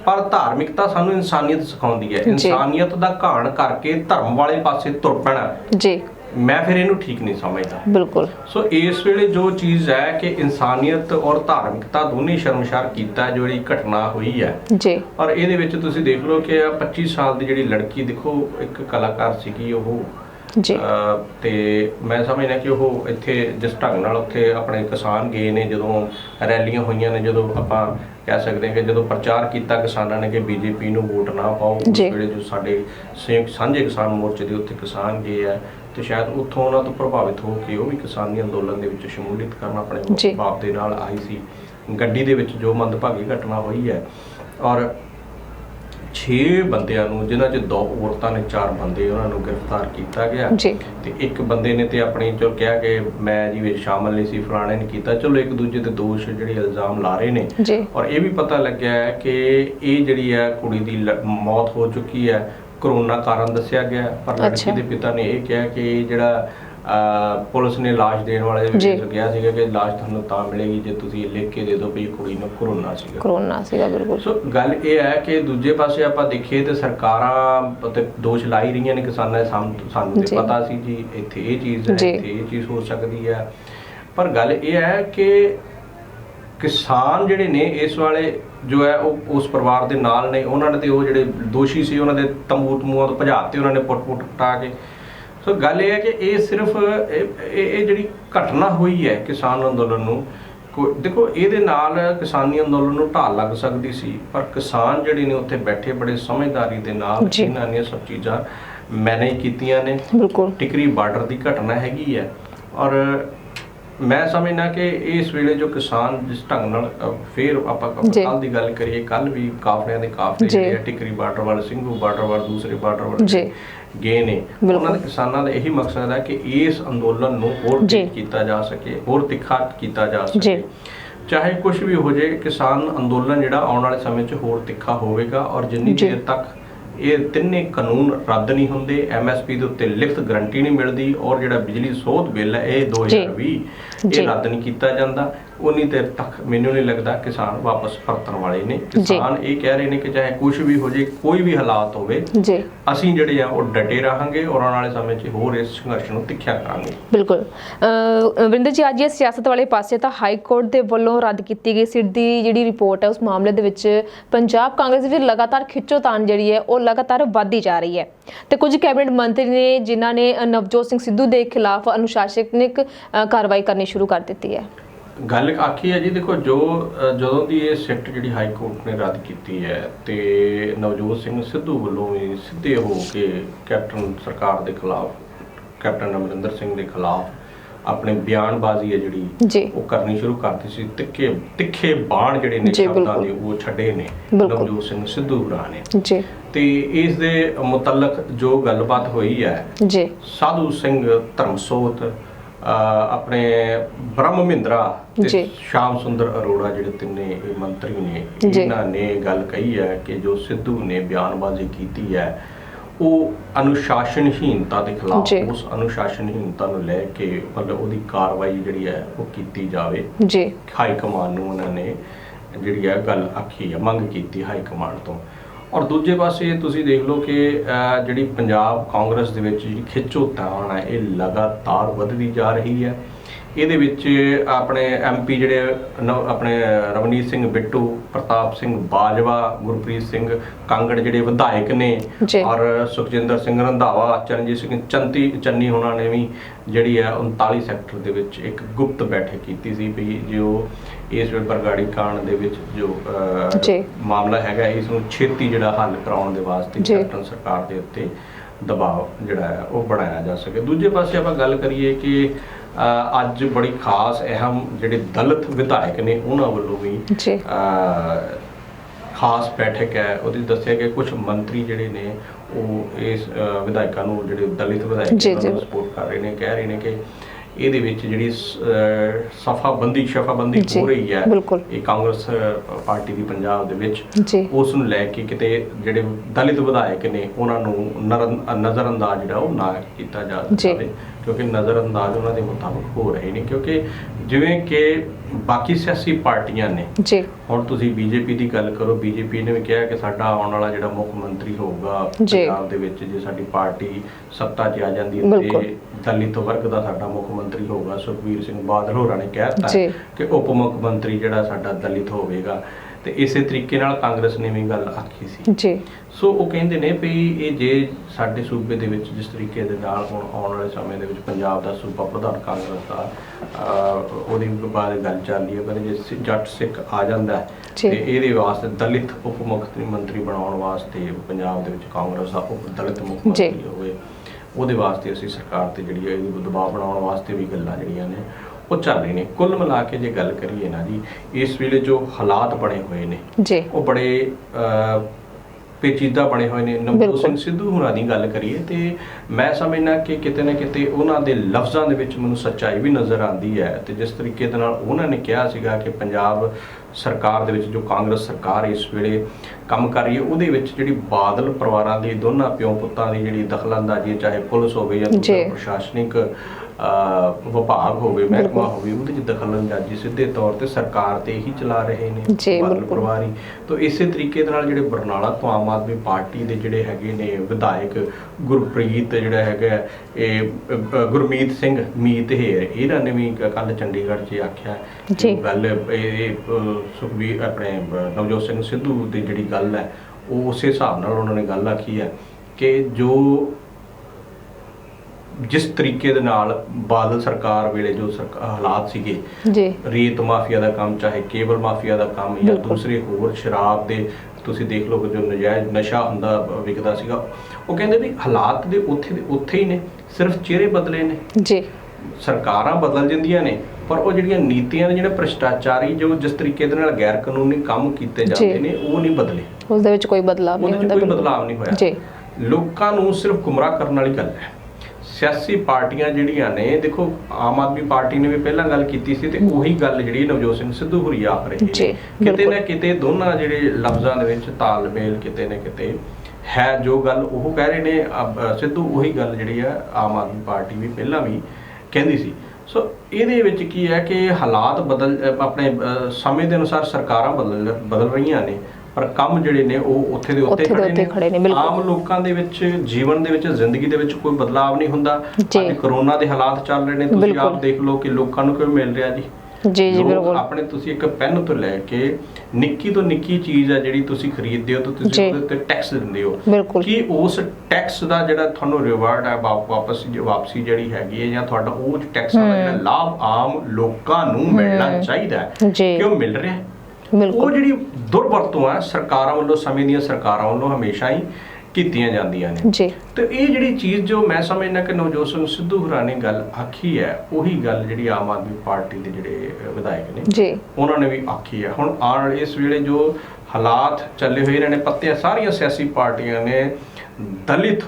B: ਪਰ ਧਾਰਮਿਕਤਾ ਸਾਨੂੰ ਇਨਸਾਨੀਅਤ ਸਿਖਾਉਂਦੀ ਹੈ। ਇਨਸਾਨੀਅਤ ਦਾ ਘਾਣ ਕਰਕੇ ਧਰਮ ਵਾਲੇ ਪਾਸੇ ਤੁਰ ਪੈਣਾ।
A: ਜੀ।
B: ਮੈਂ ਫਿਰ ਇਹਨੂੰ ਠੀਕ ਨਹੀਂ ਸਮਝਦਾ।
A: ਬਿਲਕੁਲ।
B: ਸੋ ਇਸ ਵੇਲੇ ਜੋ ਚੀਜ਼ ਹੈ ਕਿ ਇਨਸਾਨੀਅਤ ਔਰ ਧਾਰਮਿਕਤਾ ਦੋਨੇ ਸ਼ਰਮਸ਼ਾਰ ਕੀਤਾ ਜਿਹੜੀ ਘਟਨਾ ਹੋਈ ਹੈ।
A: ਜੀ।
B: ਔਰ ਇਹਦੇ ਵਿੱਚ ਤੁਸੀਂ ਦੇਖ ਲਓ ਕਿ ਆ 25 ਸਾਲ ਦੀ ਜਿਹੜੀ ਲੜਕੀ ਦੇਖੋ ਇੱਕ ਕਲਾਕਾਰ ਸੀਗੀ ਉਹ
A: ਜੀ
B: ਤੇ ਮੈਂ ਸਮਝਦਾ ਕਿ ਉਹ ਇੱਥੇ ਜਿਸ ਢੰਗ ਨਾਲ ਉੱਥੇ ਆਪਣੇ ਕਿਸਾਨ ਗਏ ਨੇ ਜਦੋਂ ਰੈਲੀਆਂ ਹੋਈਆਂ ਨੇ ਜਦੋਂ ਆਪਾਂ ਕਹਿ ਸਕਦੇ ਹਾਂ ਕਿ ਜਦੋਂ ਪ੍ਰਚਾਰ ਕੀਤਾ ਕਿਸਾਨਾਂ ਨੇ ਕਿ ਬੀਜੇਪੀ ਨੂੰ ਵੋਟ ਨਾ ਪਾਓ ਉਸ
A: ਜੀ।
B: ਸਾਡੇ ਸੰਯੁਕਤ ਸਾਂਝੇ ਕਿਸਾਨ ਮੋਰਚੇ ਦੇ ਉੱਥੇ ਕਿਸਾਨ ਗਏ ਆ ਤੇ ਸ਼ਾਇਦ ਉੱਥੋਂ ਉਹਨਾਂ ਤੋਂ ਪ੍ਰਭਾਵਿਤ ਹੋ ਕੇ ਉਹ ਵੀ ਕਿਸਾਨੀ ਅੰਦੋਲਨ ਦੇ ਵਿੱਚ ਸ਼ਮੂਲੀਅਤ ਕਰਨ ਆਪਣੇ। ਬਾਪ ਦੇ ਨਾਲ ਆਈ ਸੀ ਗੱਡੀ ਦੇ ਵਿੱਚ ਜੋ ਮੰਦਭਾਗੀ ਘਟਨਾ ਹੋਈ ਹੈ ਔਰ 6 ਬੰਦਿਆਂ ਨੂੰ ਜਿਨ੍ਹਾਂ 'ਚ ਦੋ ਔਰਤਾਂ ਨੇ ਚਾਰ ਬੰਦੇ ਉਹਨਾਂ ਨੂੰ ਗ੍ਰਿਫਤਾਰ ਕੀਤਾ ਗਿਆ।
A: ਜੀ।
B: ਤੇ ਇੱਕ ਬੰਦੇ ਨੇ ਤੇ ਆਪਣੀ ਜੋ ਕਿਹਾ ਕਿ ਮੈਂ ਜੀ ਵਿੱਚ ਸ਼ਾਮਲ ਨਹੀਂ ਸੀ ਫਲਾਣੇ ਨੇ ਕੀਤਾ। ਚਲੋ ਇੱਕ ਦੂਜੇ ਤੇ ਦੋਸ਼ ਜਿਹੜੇ ਇਲਜ਼ਾਮ ਲਾ ਰਹੇ ਨੇ। ਔਰ ਇਹ ਵੀ ਪਤਾ ਲੱਗਿਆ ਹੈ ਕਿ ਇਹ ਜਿਹੜੀ ਹੈ ਕੁੜੀ ਦੀ ਮੌਤ ਹੋ ਚੁੱਕੀ ਹੈ। ਕਰੋਨਾ ਕਾਰਨ ਦੱਸਿਆ ਗਿਆ। ਪਰ ਲੜਕੀ। ਦੇ ਪਿਤਾ ਨੇ ਇਹ ਕਿਹਾ ਕਿ ਜਿਹੜਾ ਪੁਲਿਸ ਨੇ ਲਾਸ਼ ਦੇਣ ਵਾਲੇ ਦੇ। ਵਿੱਚ ਕਿਹਾ ਸੀਗਾ ਕਿ ਲਾਸ਼ ਤੁਹਾਨੂੰ ਤਾਂ ਮਿਲੇਗੀ ਜੇ ਤੁਸੀਂ ਲਿਖ ਕੇ ਦੇ ਦਿਓ ਵੀ ਕੁੜੀ ਨੂੰ ਕਰੋਨਾ ਸੀਗਾ
A: ਕਰੋਨਾ ਸੀਗਾ ਬਿਲਕੁਲ
B: ਸੋ ਗੱਲ ਇਹ ਹੈ ਕਿ ਦੂਜੇ ਪਾਸੇ ਆਪਾਂ ਦੇਖੀਏ ਤੇ ਸਰਕਾਰਾਂ ਤੇ ਦੋਸ਼ ਲਾ ਹੀ ਰਹੀਆਂ ਨੇ ਕਿਸਾਨਾਂ ਦੇ ਸਾਨੂੰ ਤੇ। ਪਤਾ ਸੀ ਜੀ ਇੱਥੇ ਇਹ ਚੀਜ਼ ਹੈ। ਇੱਥੇ ਇਹ ਚੀਜ਼ ਹੋ ਸਕਦੀ ਹੈ ਪਰ ਗੱਲ ਇਹ ਹੈ ਕਿ ਕਿਸਾਨ ਜਿਹੜੇ ਨੇ ਇਸ ਵਾਲੇ ਜੋ ਹੈ ਉਹ ਉਸ ਪਰਿਵਾਰ ਦੇ ਨਾਲ ਨੇ ਉਹਨਾਂ ਨੇ ਤੇ ਉਹ ਜਿਹੜੇ ਦੋਸ਼ੀ ਸੀ ਉਹਨਾਂ ਦੇ ਤੰਬੂ ਤੰਬੂਆਂ ਤੋਂ ਭਜਾਤੇ ਉਹਨਾਂ ਨੇ ਪੁੱਟ ਪੁੱਟ ਟਾ ਕੇ ਸੋ ਗੱਲ ਇਹ ਹੈ ਕਿ ਇਹ ਸਿਰਫ ਇਹ ਜਿਹੜੀ ਘਟਨਾ ਹੋਈ ਹੈ ਕਿਸਾਨ ਅੰਦੋਲਨ ਨੂੰ ਦੇਖੋ ਇਹਦੇ ਨਾਲ ਕਿਸਾਨੀ ਅੰਦੋਲਨ ਨੂੰ ਢਾਲ ਲੱਗ ਸਕਦੀ ਸੀ ਪਰ ਕਿਸਾਨ ਜਿਹੜੇ ਨੇ ਉੱਥੇ ਬੈਠੇ ਬੜੇ ਸਮਝਦਾਰੀ ਦੇ ਨਾਲ। ਇਹਨਾਂ ਨੇ ਸਭ ਚੀਜ਼ਾਂ ਮੈਨੇਜ ਕੀਤੀਆਂ ਨੇ
A: ਬਿਲਕੁਲ
B: ਟਿਕਰੀ ਬਾਰਡਰ ਦੀ ਘਟਨਾ ਹੈਗੀ ਹੈ ਔਰ ਮੈਂ ਸਮਝਦਾ ਕਿ ਇਸ ਵੇਲੇ ਜੋ ਕਿਸਾਨ ਜਿਸ ਢੰਗ ਨਾਲ ਫੇਰ ਆਪਾਂ। ਕੱਲ ਦੀ ਗੱਲ ਕਰੀਏ ਕੱਲ ਵੀ ਕਾਫਲਿਆਂ ਦੇ ਕਾਫਲੇ। ਜਿਹੜੇ ਟਿਕਰੀ ਬਾਰਡਰ ਵੱਲ ਸਿੰਘੂ ਬਾਰਡਰ ਵੱਲ ਦੂਸਰੇ ਬਾਰਡਰ ਵੱਲ
A: ਜੀ।
B: ਗਏ ਨੇ। ਉਹਨਾਂ ਦੇ ਕਿਸਾਨਾਂ ਦਾ ਇਹੀ ਮਕਸਦ ਹੈ ਕਿ ਇਸ ਅੰਦੋਲਨ ਨੂੰ ਹੋਰ। ਤੇਜ਼ ਕੀਤਾ ਜਾ ਸਕੇ ਹੋਰ ਤਿੱਖਾ ਕੀਤਾ ਜਾ। ਸਕੇ ਚਾਹੇ ਕੁਝ ਵੀ ਹੋ ਜਾਏ ਕਿਸਾਨ ਅੰਦੋਲਨ ਜਿਹੜਾ ਆਉਣ ਵਾਲੇ ਸਮੇਂ 'ਚ ਹੋਰ ਤਿੱਖਾ ਹੋਵੇਗਾ ਔਰ ਜਿੰਨੀ। ਦੇਰ ਤੱਕ ਇਹ ਤਿੰਨੇ ਕਾਨੂੰਨ ਰੱਦ ਨਹੀਂ ਹੁੰਦੇ ਐਮਐਸਪੀ ਦੇ ਉੱਤੇ ਲਿਖਤ ਗਰੰਟੀ ਨਹੀਂ ਮਿਲਦੀ ਔਰ ਜਿਹੜਾ ਬਿਜਲੀ ਸੋਧ ਬਿੱਲ ਹੈ ਇਹ 2020
A: ਜੀ।
B: ਇਹ ਰੱਦ ਨਹੀਂ ਕੀਤਾ ਜਾਂਦਾ ਉਨੀ ਦੇਰ ਤੱਕ ਮੈਨੂੰ ਨਹੀਂ ਲੱਗਦਾ ਕਿਸਾਨ ਵਾਪਸ ਪਰਤਣ ਵਾਲੇ ਨੇ। ਕਿਸਾਨ ਇਹ ਕਹਿ ਰਹੇ ਨੇ ਕਿ ਚਾਹੇ ਕੁਝ ਵੀ ਹੋ ਜਾਏ ਕੋਈ ਵੀ ਹਾਲਾਤ ਹੋਵੇ
A: ਜੀ।
B: ਅਸੀਂ ਜਿਹੜੇ ਆ ਉਹ ਡਟੇ ਰਹਾਂਗੇ ਔਰ ਆਉਣ ਵਾਲੇ ਸਮੇਂ 'ਚ ਹੋਰ ਇਸ ਸੰਘਰਸ਼ ਨੂੰ ਤਿੱਖਿਆ ਕਰਾਂਗੇ।
A: ਬਿਲਕੁਲ। ਅਹ ਵਰਿੰਦਰ ਜੀ ਅੱਜ ਇਹ ਸਿਆਸਤ ਵਾਲੇ ਪਾਸੇ ਤਾਂ ਹਾਈ ਕੋਰਟ ਦੇ ਵੱਲੋਂ ਰੱਦ ਕੀਤੀ ਗਈ ਸਿੱਟ ਦੀ ਜਿਹੜੀ ਰਿਪੋਰਟ ਹੈ ਉਸ ਮਾਮਲੇ ਦੇ ਵਿੱਚ ਪੰਜਾਬ ਕਾਂਗਰਸ ਦੀ ਲਗਾਤਾਰ ਖਿੱਚੋਤਾਣ ਜਿਹੜੀ ਹੈ ਉਹ ਲਗਾਤਾਰ ਵੱਧਦੀ ਜਾ ਰਹੀ ਹੈ। ਤੇ ਕੁਝ ਕੈਬਨਿਟ ਮੰਤਰੀ ਨੇ ਜਿਨ੍ਹਾਂ ਨੇ ਨਵਜੋਤ ਸਿੰਘ ਸਿੱਧੂ ਦੇ ਖਿਲਾਫ ਅਨੁਸ਼ਾਸਨਿਕ ਕਾਰਵਾਈ ਕਰਨੀ ਸ਼ੁਰੂ ਕਰ ਦਿੱਤੀ ਹੈ।
B: ਗੱਲ ਆਖੀ ਹੈ ਜੀ ਦੇਖੋ ਜੋ ਜਦੋਂ ਦੀ ਇਹ ਸਿੱਟ ਜਿਹੜੀ ਹਾਈ ਕੋਰਟ ਨੇ ਰੱਦ ਕੀਤੀ ਹੈ ਤੇ ਨਵਜੋਤ ਸਿੰਘ ਸਿੱਧੂ ਵੱਲੋਂ ਵੀ ਸਿੱਧੇ ਹੋ ਕੇ ਕੈਪਟਨ ਸਰਕਾਰ ਦੇ ਖਿਲਾਫ ਕੈਪਟਨ ਅਮਰਿੰਦਰ ਸਿੰਘ ਦੇ ਖਿਲਾਫ ਆਪਣੇ ਬਿਆਨਬਾਜ਼ੀ ਹੈ ਜਿਹੜੀ ਉਹ ਕਰਨੀ ਸ਼ੁਰੂ ਕਰਤੀ ਸੀ। ਤਿੱਖੇ ਤਿੱਖੇ ਬਾਣ ਜਿਹੜੇ ਨੇ ਸ਼ਬਦਾਂ। ਦੇ ਉਹ ਛੱਡੇ ਨੇ। ਨਵਜੋਤ ਸਿੰਘ ਸਿੱਧੂ ਹੋਰਾਂ ਨੇ।
A: ਜੀ।
B: ਤੇ ਇਸ ਦੇ ਮੁਤਲਕ ਜੋ ਗੱਲਬਾਤ ਹੋਈ ਹੈ
A: ਜੀ।
B: ਸਾਧੂ ਸਿੰਘ ਧਰਮਸੋਤ ਆਪਣੇ ਬ੍ਰਹਮ ਮਹਿੰਦਰਾ ਤੇ। ਸ਼ਾਮ ਸੁੰਦਰ ਅਰੋੜਾ ਜਿਹੜੇ ਤਿੰਨੇ ਇਹ ਮੰਤਰੀ ਨੇ। ਇਹਨਾਂ ਨੇ ਗੱਲ ਕਹੀ ਹੈ ਕਿ ਜੋ ਸਿੱਧੂ ਨੇ ਬਿਆਨਬਾਜ਼ੀ ਕੀਤੀ ਹੈ ਉਹ ਅਨੁਸ਼ਾਸਨਹੀਨਤਾ ਦੇ ਖਿਲਾਫ। ਉਸ ਅਨੁਸ਼ਾਸਨਹੀਨਤਾ ਨੂੰ ਲੈ ਕੇ ਮਤਲਬ ਉਹਦੀ ਕਾਰਵਾਈ ਜਿਹੜੀ ਹੈ ਉਹ ਕੀਤੀ ਜਾਵੇ
A: ਜੀ
B: ਹਾਈ ਕਮਾਂਡ ਨੂੰ ਉਹਨਾਂ ਨੇ ਜਿਹੜੀ ਹੈ ਗੱਲ ਆਖੀ ਹੈ ਮੰਗ ਕੀਤੀ ਹਾਈ ਕਮਾਂਡ ਤੋਂ ਔਰ ਦੂਜੇ ਪਾਸੇ ਤੁਸੀਂ ਦੇਖ ਲਓ ਕਿ ਜਿਹੜੀ ਪੰਜਾਬ ਕਾਂਗਰਸ ਦੇ ਵਿੱਚ ਜਿਹੜੀ ਖਿੱਚੋਤਾਣ ਹੈ, ਇਹ ਲਗਾਤਾਰ ਵੱਧਦੀ ਜਾ ਰਹੀ ਹੈ। ਇਹਦੇ ਵਿੱਚ ਆਪਣੇ ਐਮਪੀ ਜਿਹੜੇ ਆਪਣੇ ਰਵਨੀਤ ਸਿੰਘ ਬਿੱਟੂ ਪ੍ਰਤਾਪ ਸਿੰਘ ਬਾਜਵਾ ਗੁਰਪ੍ਰੀਤ ਸਿੰਘ ਕਾਂਗੜ ਜਿਹੜੇ ਵਿਧਾਇਕ ਨੇ। ਔਰ ਸੁਖਜਿੰਦਰ ਸਿੰਘ ਰੰਧਾਵਾ ਚਰਨਜੀਤ ਸਿੰਘ ਚੰਤੀ ਚੰਨੀ ਹੋਣਾ ਨੇ ਵੀ ਜਿਹੜੀ ਹੈ 39 ਸੈਕਟਰ ਦੇ ਵਿੱਚ ਇੱਕ ਗੁਪਤ ਬੈਠਕ ਕੀਤੀ ਸੀ ਵੀ ਜੋ ਇਸ ਬਰਗਾੜੀ ਕਾਂਡ ਦੇ ਵਿੱਚ
A: ਜੋ।
B: ਮਾਮਲਾ ਹੈਗਾ ਇਸ ਨੂੰ ਛੇਤੀ ਜਿਹੜਾ ਹੱਲ ਕਰਾਉਣ ਦੇ ਵਾਸਤੇ। ਕੈਪਟਨ ਸਰਕਾਰ ਦੇ ਉੱਤੇ ਦਬਾਅ ਜਿਹੜਾ ਹੈ ਉਹ ਬਣਾਇਆ ਜਾ ਸਕੇ ਦੂਜੇ ਪਾਸੇ ਆਪਾਂ ਗੱਲ ਕਰੀਏ ਕਿ ਅੱਜ ਬੜੀ ਖਾਸ ਅਹਿਮ ਜਿਹੜੇ ਦਲਿਤ ਵਿਧਾਇਕ ਨੇ ਉਹਨਾਂ ਵੱਲੋਂ ਵੀ
A: ਜੀ
B: ਖਾਸ ਬੈਠਕ ਹੈ ਉਹਦੇ ਦੱਸਿਆ ਕਿ ਕੁਝ ਮੰਤਰੀ ਜਿਹੜੇ ਨੇ ਉਹ ਇਸ ਵਿਧਾਇਕਾਂ ਨੂੰ ਜਿਹੜੇ ਦਲਿਤ ਵਿਧਾਇਕ ਨੇ। ਸਪੋਰਟ ਕਰ ਰਹੇ ਨੇ ਕਹਿ ਰਹੇ ਨੇ ਕਿ ਇਹਦੇ ਵਿੱਚ ਜਿਹੜੀ ਸਫਾਬੰਦੀ ਸ਼ਫਾਬੰਦੀ ਹੋ ਰਹੀ ਹੈ। ਇਹ ਕਾਂਗਰਸ ਪਾਰਟੀ ਦੀ ਪੰਜਾਬ ਦੇ ਵਿੱਚ ਉਸ ਨੂੰ ਲੈ ਕੇ ਕਿਤੇ ਜਿਹੜੇ ਦਲਿਤ ਵਿਧਾਇਕ ਨੇ ਉਹਨਾਂ ਨੂੰ ਨਰਨ- ਨਜ਼ਰਅੰਦਾਜ਼ ਜਿਹੜਾ ਉਹ ਨਾ ਕੀਤਾ ਜਾ
A: ਜੀ।
B: ਕਿਉਂਕਿ ਨਜ਼ਰ ਅੰਦਾਜ਼ ਉਹਨਾਂ ਦੇ ਮੁਤਾਬਕ ਹੋ ਰਹੇ ਨੇ ਕਿਉਂਕਿ ਜਿਵੇਂ ਕਿ ਬਾਕੀ ਸਿਆਸੀ ਪਾਰਟੀਆਂ ਨੇ
A: ਜੀ
B: ਹੁਣ ਤੁਸੀਂ ਬੀਜੇਪੀ ਦੀ ਗੱਲ ਕਰੋ ਬੀਜੇਪੀ ਨੇ ਵੀ ਕਿਹਾ ਕਿ ਸਾਡਾ ਆਉਣ ਵਾਲਾ ਜਿਹੜਾ ਮੁੱਖ ਮੰਤਰੀ ਹੋਊਗਾ। ਪੰਜਾਬ ਦੇ ਵਿੱਚ ਜੇ ਸਾਡੀ ਪਾਰਟੀ ਸੱਤਾ 'ਚ ਆ ਜਾਂਦੀ। ਤੇ ਦਲਿਤ ਵਰਗ ਦਾ ਸਾਡਾ ਮੁੱਖ ਮੰਤਰੀ ਹੋਊਗਾ ਸੁਖਬੀਰ ਸਿੰਘ ਬਾਦਲ ਹੋਰਾਂ ਨੇ ਕਹਿ ਦਿੱਤਾ
A: ਜੀ।
B: ਕਿ ਉਪ ਮੁੱਖ ਮੰਤਰੀ ਜਿਹੜਾ ਸਾਡਾ ਦਲਿਤ ਹੋਵੇਗਾ ਤੇ ਇਸੇ ਤਰੀਕੇ ਨਾਲ ਕਾਂਗਰਸ ਨੇ ਵੀ ਗੱਲ ਆਖੀ ਸੀ
A: ਜੀ
B: ਸੋ ਉਹ ਕਹਿੰਦੇ ਨੇ ਵੀ ਇਹ ਜੇ ਸਾਡੇ ਸੂਬੇ ਦੇ ਵਿੱਚ ਜਿਸ ਤਰੀਕੇ ਦੇ ਨਾਲ ਹੁਣ ਆਉਣ ਵਾਲੇ ਸਮੇਂ ਦੇ ਵਿੱਚ ਪੰਜਾਬ ਦਾ ਸੂਬਾ ਪ੍ਰਧਾਨ ਕਾਂਗਰਸ ਦਾ ਉਹਦੀ ਬਾਰੇ ਗੱਲ ਚੱਲ ਰਹੀ ਹੈ ਪਰ ਜੇ ਜੱਟ ਸਿੱਖ ਆ ਜਾਂਦਾ। ਤੇ ਇਹਦੇ ਵਾਸਤੇ ਦਲਿਤ ਉਪ ਮੁੱਖ ਮੰਤਰੀ ਬਣਾਉਣ ਵਾਸਤੇ ਪੰਜਾਬ ਦੇ ਵਿੱਚ ਕਾਂਗਰਸ ਦਾ ਉਪ ਦਲਿਤ ਮੁੱਖ। ਮੰਤਰੀ ਹੋਵੇ ਉਹਦੇ ਵਾਸਤੇ ਅਸੀਂ ਸਰਕਾਰ ਤੇ ਜਿਹੜੀ ਹੈ ਇਹਨੂੰ ਦਬਾਅ ਬਣਾਉਣ ਵਾਸਤੇ ਵੀ ਗੱਲਾਂ ਜਿਹੜੀਆਂ ਨੇ ਉਹ ਚੱਲ ਰਹੀਆਂ ਨੇ ਕੁੱਲ ਮਿਲਾ ਕੇ ਜੇ ਗੱਲ ਕਰੀਏ ਨਾ ਜੀ ਇਸ ਵੇਲੇ ਜੋ ਹਾਲਾਤ ਬਣੇ ਹੋਏ ਨੇ
A: ਜੀ
B: ਉਹ ਬੜੇ ਪੇਚੀਦਾ ਬਣੇ ਹੋਏ ਨੇ ਨਵਜੋਤ। ਸਿੰਘ ਸਿੱਧੂ ਹੁਣਾਂ ਦੀ ਗੱਲ ਕਰੀਏ ਤੇ ਮੈਂ ਸਮਝਣਾ ਕਿ ਕਿਤੇ ਨਾ ਕਿਤੇ ਉਹਨਾਂ ਦੇ ਲਫ਼ਜ਼ਾਂ ਦੇ ਵਿੱਚ ਮੈਨੂੰ ਸੱਚਾਈ ਵੀ ਨਜ਼ਰ ਆਉਂਦੀ ਹੈ ਤੇ ਜਿਸ ਤਰੀਕੇ ਦੇ ਨਾਲ ਉਹਨਾਂ ਨੇ ਕਿਹਾ ਸੀਗਾ ਕਿ ਪੰਜਾਬ ਸਰਕਾਰ ਦੇ ਵਿੱਚ ਜੋ ਕਾਂਗਰਸ ਸਰਕਾਰ ਇਸ ਵੇਲੇ ਕੰਮ ਕਰ ਰਹੀ ਹੈ ਉਹਦੇ ਵਿੱਚ ਜਿਹੜੀ ਬਾਦਲ ਪਰਿਵਾਰਾਂ ਦੀ ਦੋਨਾਂ ਪਿਓ ਪੁੱਤਾਂ ਦੀ ਜਿਹੜੀ ਦਖਲਅੰਦਾਜ਼ੀ ਚਾਹੇ ਪੁਲਿਸ ਹੋਵੇ ਜਾਂ ਦੂਸਰਾ। ਪ੍ਰਸ਼ਾਸਨਿਕ ਵਿਭਾਗ ਹੋਵੇ ਮਹਿਕਮਾ। ਹੋਵੇ ਉਹਦੇ ਵਿੱਚ ਦਖਲਅੰਦਾਜ਼ੀ ਸਿੱਧੇ ਤੌਰ ਤੇ ਸਰਕਾਰ ਤੇ ਹੀ ਚਲਾ ਰਹੇ ਨੇ ਬਾਦਲ। ਪਰਿਵਾਰ ਹੀ ਤਾਂ ਇਸੇ ਤਰੀਕੇ ਦੇ ਨਾਲ ਜਿਹੜੇ ਬਰਨਾਲਾ ਤੋਂ ਆਮ ਆਦਮੀ ਪਾਰਟੀ ਦੇ ਜਿਹੜੇ ਹੈਗੇ ਨੇ ਵਿਧਾਇਕ ਗੁਰਪ੍ਰੀਤ ਜਿਹੜਾ ਹੈਗਾ ਹੈ, ਇਹ ਗੁਰਮੀਤ ਸਿੰਘ ਮੀਤ ਹੇਰ ਇਹਨਾਂ ਨੇ ਵੀ ਕੱਲ ਚੰਡੀਗੜ੍ਹ 'ਚ ਆਖਿਆ ਗੱਲ ਇਹ ਸੁਖਬੀਰ ਆਪਣੇ ਨਵਜੋਤ ਸਿੰਘ ਸਿੱਧੂ ਦੀ ਜਿਹੜੀ ਗੱਲ ਹੈ ਉਹ ਉਸੇ ਹਿਸਾਬ ਨਾਲ ਉਹਨਾਂ ਨੇ ਗੱਲ ਆਖੀ ਹੈ ਕਿ ਜੋ ਜਿਸ ਤਰੀਕੇ ਦੇ ਨਾਲ ਬਾਦਲ ਸਰਕਾਰ ਵੇਲੇ ਜੋ ਹਾਲਾਤ ਸੀਗੇ
A: ਜੀ।
B: ਰੇਤ ਮਾਫੀਆ ਦਾ ਕੰਮ ਚਾਹੇ ਕੇਬਲ ਮਾਫੀਆ ਦਾ ਕੰਮ ਜਾਂ। ਦੂਸਰੇ ਹੋਰ ਸ਼ਰਾਬ ਦੇ ਤੁਸੀਂ ਦੇਖ ਲਓ ਕਿ ਜੋ ਨਜਾਇਜ਼ ਨਸ਼ਾ ਹੁੰਦਾ ਵਿਕਦਾ ਸੀਗਾ ਉਹ ਕਹਿੰਦੇ ਵੀ ਹਾਲਾਤ ਦੇ ਉੱਥੇ ਦੇ ਉੱਥੇ ਹੀ ਨੇ ਸਿਰਫ ਚਿਹਰੇ ਬਦਲੇ ਨੇ।
A: ਜੀ।
B: ਸਰਕਾਰਾਂ ਬਦਲ ਜਾਂਦੀਆਂ ਨੇ ਪਰ ਉਹ ਜਿਹੜੀਆਂ ਨੀਤੀਆਂ ਨੇ ਜਿਹੜੇ ਭ੍ਰਿਸ਼ਟਾਚਾਰੀ ਜੋ ਜਿਸ ਤਰੀਕੇ ਦੇ ਨਾਲ ਗੈਰ ਕਾਨੂੰਨੀ ਕੰਮ ਕੀਤੇ ਜਾਂਦੇ। ਨੇ ਉਹ ਨਹੀਂ ਬਦਲੇ।
A: ਉਸ ਦੇ ਵਿੱਚ ਕੋਈ ਬਦਲਾਅ ਨਹੀਂ ਹੁੰਦਾ
B: ਕੋਈ। ਬਦਲਾਅ ਨਹੀਂ ਹੋਇਆ।
A: ਜੀ।
B: ਲੋਕਾਂ ਨੂੰ ਸਿਰਫ ਗੁੰਮਰਾਹ ਕਰਨ ਵਾਲੀ ਗੱਲ ਹੈ। ਸਿਆਸੀ ਪਾਰਟੀਆਂ ਜਿਹੜੀਆਂ ਨੇ ਦੇਖੋ ਆਮ ਆਦਮੀ ਪਾਰਟੀ ਨੇ ਵੀ ਪਹਿਲਾਂ ਗੱਲ ਕੀਤੀ ਸੀ ਤੇ ਉਹੀ ਗੱਲ ਜਿਹੜੀ ਨਵਜੋਤ ਸਿੰਘ ਸਿੱਧੂ ਹੁਰੀ ਆਖ ਰਹੇ ਨੇ ਕਿਤੇ। ਨਾ ਕਿਤੇ ਦੋਨਾਂ ਜਿਹੜੇ ਲਫ਼ਜ਼ਾਂ ਦੇ ਵਿੱਚ ਤਾਲਮੇਲ ਕਿਤੇ ਨਾ ਕਿਤੇ ਹੈ ਜੋ ਗੱਲ ਉਹ ਕਹਿ ਰਹੇ ਨੇ ਸਿੱਧੂ ਉਹੀ ਗੱਲ ਜਿਹੜੀ ਹੈ ਆਮ ਆਦਮੀ ਪਾਰਟੀ ਵੀ ਪਹਿਲਾਂ ਵੀ ਕਹਿੰਦੀ ਸੀ। ਸੋ ਇਹਦੇ ਵਿੱਚ ਕੀ ਹੈ ਕਿ ਹਾਲਾਤ ਬਦਲ ਆਪਣੇ ਸਮੇਂ ਦੇ ਅਨੁਸਾਰ ਸਰਕਾਰਾਂ ਬਦਲ ਬਦਲ ਰਹੀਆਂ ਨੇ। ਪਰ ਕੰਮ ਜਿਹੜੇ ਨੇ ਉਹ ਉੱਥੇ ਦੇ
A: ਉੱਥੇ ਉੱਤੇ ਖੜੇ ਨੇ।
B: ਆਮ ਲੋਕਾਂ ਦੇ ਵਿੱਚ ਜੀਵਨ ਦੇ ਵਿੱਚ ਜ਼ਿੰਦਗੀ ਦੇ ਵਿੱਚ ਕੋਈ ਬਦਲਾਅ ਨਹੀਂ ਹੁੰਦਾ। ਅੱਜ ਕਰੋਨਾ ਦੇ ਹਾਲਾਤ ਚੱਲ ਰਹੇ ਨੇ। ਤੁਸੀਂ। ਆਪ ਦੇਖ ਲਓ ਕਿ ਲੋਕਾਂ ਨੂੰ ਕਿਵੇਂ ਮਿਲ ਰਿਹਾ ਜੀ?
A: ਜੀ ਜੀ
B: ਲੋਕ
A: ਬਿਲਕੁਲ।
B: ਆਪਣੇ ਤੁਸੀਂ ਇੱਕ ਪੈਨ ਤੋਂ ਲੈ ਕੇ ਨਿੱਕੀ ਤੋਂ ਨਿੱਕੀ ਚੀਜ਼ ਆ ਜਿਹੜੀ ਤੁਸੀਂ ਖਰੀਦਦੇ ਹੋ ਤਾਂ। ਤੁਸੀਂ ਉਹਦੇ ਤੇ ਟੈਕਸ ਦਿੰਦੇ ਹੋ। ਕੀ ਉਸ ਟੈਕਸ ਦਾ ਜਿਹੜਾ ਤੁਹਾਨੂੰ ਰਿਵਾਰਡ ਵਾ- ਵਾਪਸ ਜੋ ਵਾਪਸੀ ਜਿਹੜੀ ਹੈਗੀ ਹੈ ਜਾਂ ਤੁਹਾਡਾ ਉਹ ਟੈਕਸ ਦਾ ਜਿਹੜਾ ਲਾਭ ਆਮ ਲੋਕਾਂ ਨੂੰ ਮਿਲਣਾ ਚਾਹੀਦਾ। ਕਿਉਂ ਮਿਲ ਰਿਹਾ? ਹੈ ਉਹ ਜਿਹੜੀ ਦੁਰਵਰਤੋਂ ਹੈ ਸਰਕਾਰਾਂ ਵੱਲੋਂ ਸਮੇਂ ਦੀਆਂ ਸਰਕਾਰਾਂ ਵੱਲੋਂ ਹਮੇਸ਼ਾ ਹੀ ਕੀਤੀਆਂ ਜਾਂਦੀਆਂ ਨੇ।
A: ਜੀ।
B: ਤੇ ਇਹ ਜਿਹੜੀ ਚੀਜ਼ ਜੋ ਮੈਂ ਸਮਝਦਾ ਕਿ ਨਵਜੋਤ ਸਿੰਘ ਸਿੱਧੂ ਹੋਰਾਂ ਨੇ ਗੱਲ ਆਖੀ ਹੈ ਉਹੀ ਗੱਲ ਜਿਹੜੀ ਆਮ ਆਦਮੀ ਪਾਰਟੀ ਦੇ ਜਿਹੜੇ ਵਿਧਾਇਕ ਨੇ
A: ਜੀ।
B: ਉਹਨਾਂ ਨੇ ਵੀ ਆਖੀ ਹੈ। ਹੁਣ ਵਾਲੇ ਇਸ ਵੇਲੇ ਜੋ ਹਾਲਾਤ ਚੱਲੇ ਹੋਏ ਨੇ ਪੱਤੇ ਸਾਰੀਆਂ ਸਿਆਸੀ ਪਾਰਟੀਆਂ ਨੇ ਦਲਿਤ